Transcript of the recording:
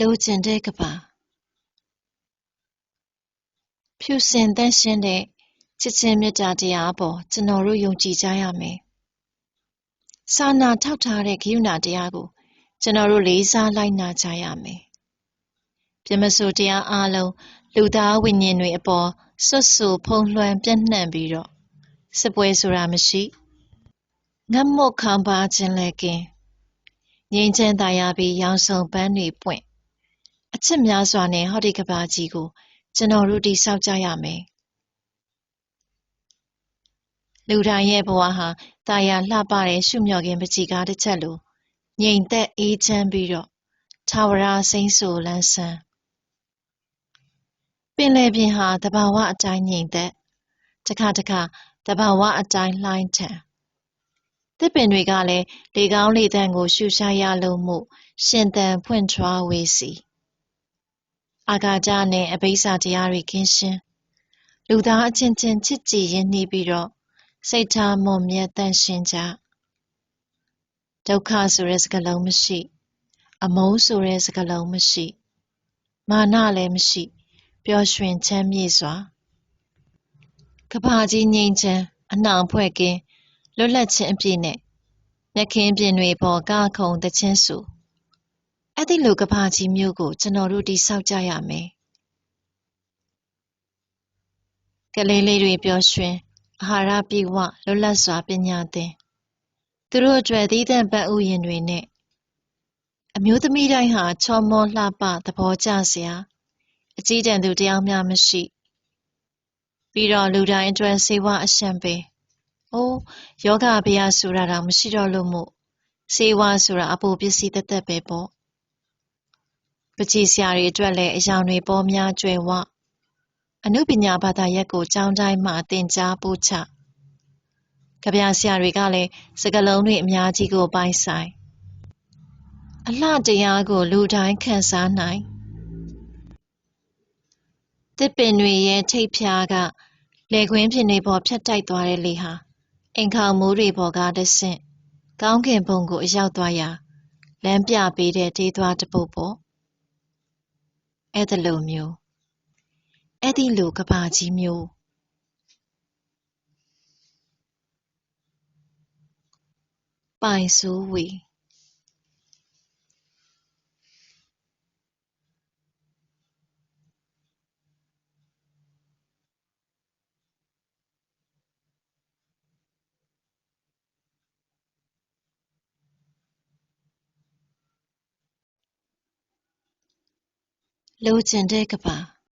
လိုချင်တဲ့ကဘာဖြူစင်သန့်ရှင်းတဲ့ချစ်ချင်းမေတ္တာတရားအပေါ်ကျွန်တော်တို့ယုံကြည်ကြရမယ်။စာနာထောက်ထားတဲ့ဂရုဏာတရားကို ကျွန်တော်တို့လေးစားလိုက်နာကြရမယ်။ပြမစိုးတရားအလုံးလူသားဝိညာဉ်တွေအပေါ်ဆွတ်ဆူဖုံးလွှမ်းပြန့်နှံ့ပြီးတော့စစ်ပွဲဆိုတာမရှိငတ်မွတ်ခံပါခြင်းလည်းကင်းငြိမ်းချမ်းသာယာပြီးရောင်စုံပန်းတွေပွင့် အချစ်များစွာနဲ့ဟောဒီကဘာကြီးကို ကျွန်တော်တို့တိဆောက်ကြရမယ်လူတိုင်းရဲ့ဘဝဟာတာယာလှပတဲ့ရှုမြော်ခြင်းပကြီးကားတစ်ချက်လိုငြိမ်သက်အေးချမ်းပြီးတော့ထာဝရစိမ့်ဆူလန်းဆန်းပင်လယ်ပြင်ဟာတဘာဝအတိုင်းငြိမ်သက်တခါတခါတဘာဝအတိုင်းလှိုင်းထန်သစ်ပင်တွေကလည်းလေကောင်းလေသန့်ကို ရှုရှားရလို့မှု ရှင်သန်ဖွင့်ထွားဝေစီ အာဂါကြနဲ့အဘိဓါတရားတွေကင်းရှင်းလူသားအချင်းချင်းချစ်ကြည်ရင်းနှီးပြီးတော့စိတ်ထားမွန်မြတ်တန့်ရှင်းကြဒုက္ခဆိုတဲ့စကားလုံးမရှိ အမုန်းဆိုတဲ့စကားလုံးမရှိ မာနလည်းမရှိပျော်ရွှင်ချမ်းမြေ့စွာကဘာကြီးငြိမ်းချမ်းအနှောင်ဖွဲ့ကင်းလွတ်လပ်ခြင်းအပြည့်နဲ့မြက်ခင်းပြင်တွေပေါ်ကခုံတခြင်းစု အဲ့ဒီလိုကဘာကြီးမျိုးကို ကျွန်တော်တို့တိဆောက်ကြရမယ်ကလေးလေးတွေပျော်ရွှင်အာဟာရပြည့်ဝလွတ်လပ်စွာပညာသင်သူတို့အတွက်သီးသန့်ပတ်ဥယျာဉ်တွေနဲ့အမျိုးသမီးတိုင်းဟာချောမောလှပသဘောကျစရာအကြီးတန်းသူတယောက်မျှမရှိ ပြီးတော့လူတိုင်းအတွက်စေဝါအရှံပေး။အိုးယောဂဗျာဆိုတာတော့မရှိတော့လို့မို့စေဝါဆိုတာအပိုပစ္စည်းသက်သက်ပဲပေါ့။ ပကြီးစရာတွေအတွက်လည်းအယောင်တွေပေါ်များကျွယ်ဝအနုပညာဘာသာရပ်ကိုကျောင်းတိုင်းမှာသင်ကြားပို့ချ။ကဗျာဆရာတွေကလည်းစကလုံးတွေအများကြီးကိုပိုင်ဆိုင်။အလှတရားကိုလူတိုင်းခံစားနိုင်။တစ်ပင်တွေရဲ့ထိပ်ဖြားကလေခွင်းပြင်တွေပေါ်ဖြတ်တိုက်သွားတဲ့လေဟာအိမ်ခေါင်မိုးတွေပေါ်ကတဆင့်ကောင်းကင်ဘုံကိုအရောက်သွားရာလမ်းပြပေးတဲ့ဒေးသွားတစ်ပုဒ်ပေါ့ အဲ့ဒါလိုမျိုးအဲ့ဒီလိုကဘာကြီးမျိုးပိုင်စိုးဝေ လိုချင်တဲ့ကဘာ